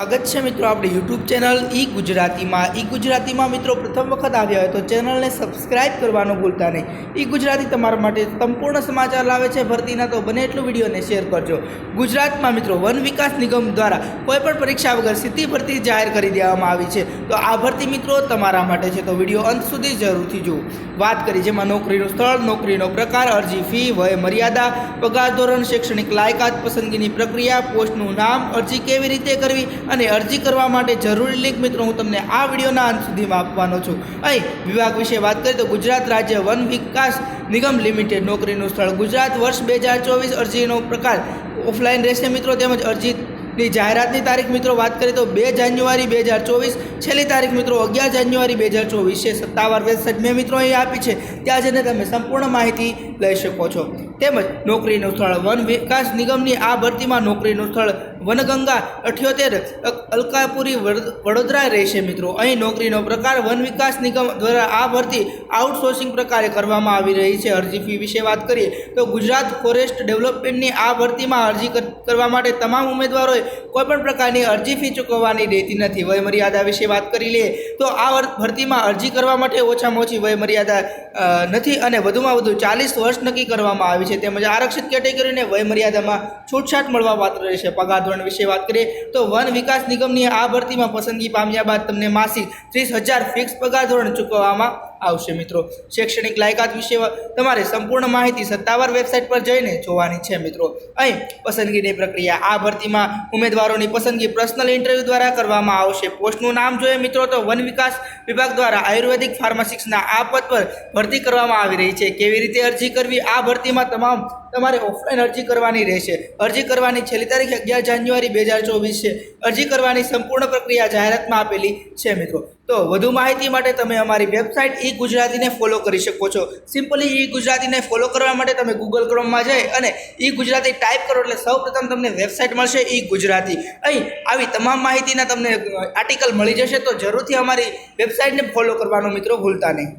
સ્વાગત છે મિત્રો આપણી યુટ્યુબ ચેનલ ઈ ગુજરાતીમાં. ઈ ગુજરાતીમાં મિત્રો પ્રથમ વખત આવ્યા હોય તો ચેનલને સબસ્ક્રાઇબ કરવાનું ભૂલતા નહીં. ઈ ગુજરાતી તમારા માટે સંપૂર્ણ સમાચાર લાવે છે ભરતીના, તો બને એટલું વિડીયોને શેર કરજો. ગુજરાતમાં મિત્રો વન વિકાસ નિગમ દ્વારા કોઈપણ પરીક્ષા વગર સીધી ભરતી જાહેર કરી દેવામાં આવી છે. તો આ ભરતી મિત્રો તમારા માટે છે, તો વીડિયો અંત સુધી જરૂરથી જુઓ. વાત કરી જેમાં નોકરીનું સ્થળ, નોકરીનો પ્રકાર, અરજી ફી, વય મર્યાદા, પગાર ધોરણ, શૈક્ષણિક લાયકાત, પસંદગીની પ્રક્રિયા, પોસ્ટનું નામ, અરજી કેવી રીતે કરવી અને અરજી કરવા માટે જરૂરી લિંક મિત્રો હું તમને આ વિડીયોના અંત સુધીમાં આપવાનો છું. અહીં વિભાગ વિશે વાત કરીએ તો ગુજરાત રાજ્ય વન વિકાસ નિગમ લિમિટેડ નોકરીનું સ્થળ. ગુજરાત વર્ષ બે હજાર ચોવીસ અરજીનો પ્રકાર ઓફલાઈન રહેશે મિત્રો. તેમજ અરજીની જાહેરાતની તારીખ મિત્રો વાત કરીએ તો બે જાન્યુઆરી બે હજાર ચોવીસ, છેલ્લી તારીખ મિત્રો અગિયાર જાન્યુઆરી બે હજાર ચોવીસ સત્તાવાર વેબસાઇટ મેં મિત્રો અહીં આપી છે. ત્યાં જઈને તમે સંપૂર્ણ માહિતી લઈ શકો છો. તેમજ નોકરીનું સ્થળ વન વિકાસ નિગમની આ ભરતીમાં નોકરીનું સ્થળ વનગંગા અઠ્યોતેર અલકાપુરી વડોદરા રહેશે મિત્રો. અહીં નોકરીનો પ્રકાર વન વિકાસ નિગમ દ્વારા આ ભરતી આઉટસોર્સિંગ પ્રકારે કરવામાં આવી રહી છે. અરજી ફી વિશે વાત કરીએ તો ગુજરાત ફોરેસ્ટ ડેવલપમેન્ટની આ ભરતીમાં અરજી કરવા માટે તમામ ઉમેદવારોએ કોઈપણ પ્રકારની અરજી ફી ચૂકવવાની રહેતી નથી. વયમર્યાદા વિશે વાત કરી લઈએ તો આ ભરતીમાં અરજી કરવા માટે ઓછામાં ઓછી વયમર્યાદા નથી અને વધુમાં વધુ ચાલીસ વર્ષ નક્કી કરવામાં આવી છે તેમજ આરક્ષિત કેટેગરીને વયમર્યાદામાં છૂટછાટ મળવા પાત્ર રહેશે. પગાર ધોરણ વિશે વાત કરીએ તો વન વિકાસ નિગમની આ ભરતીમાં પસંદગી પામ્યા બાદ તમને માસિક ત્રીસ હજાર ફિક્સ પગાર ધોરણ ચૂકવવામાં આવશે મિત્રો. શૈક્ષણિક લાયકાત વિશે તમારે સંપૂર્ણ માહિતી સત્તાવાર વેબસાઇટ પર જઈને જોવાની છે મિત્રો. અહીં પસંદગીની પ્રક્રિયા, આ ભરતીમાં ઉમેદવારોની પસંદગી પર્સનલ ઇન્ટરવ્યૂ દ્વારા કરવામાં આવશે. પોસ્ટનું નામ જોઈએ મિત્રો તો વન વિકાસ વિભાગ દ્વારા આયુર્વેદિક ફાર્માસિક્સના આ પદ પર ભરતી કરવામાં આવી રહી છે. કેવી રીતે અરજી કરવી? આ ભરતીમાં તમામ તમારે ઓફલાઈન અરજી કરવાની રહેશે. અરજી કરવાની છેલ્લી તારીખ અગિયાર જાન્યુઆરી બે હજાર ચોવીસ છે. અરજી કરવાની સંપૂર્ણ પ્રક્રિયા જાહેરાતમાં આપેલી છે મિત્રો. તો વધુ માહિતી માટે તમે અમારી વેબસાઇટ ઈ ગુજરાતીને ફોલો કરી શકો છો. સિમ્પલી ઈ ગુજરાતીને ફોલો કરવા માટે તમે ગૂગલ ક્રોમમાં જઈ અને ઈ ગુજરાતી ટાઈપ કરો એટલે સૌપ્રથમ તમને વેબસાઇટ મળશે ઈ ગુજરાતી. અહીં આવી તમામ માહિતીના તમને આર્ટિકલ મળી જશે તો જરૂરથી અમારી વેબસાઇટને ફોલો કરવાનો મિત્રો ભૂલતા નહીં.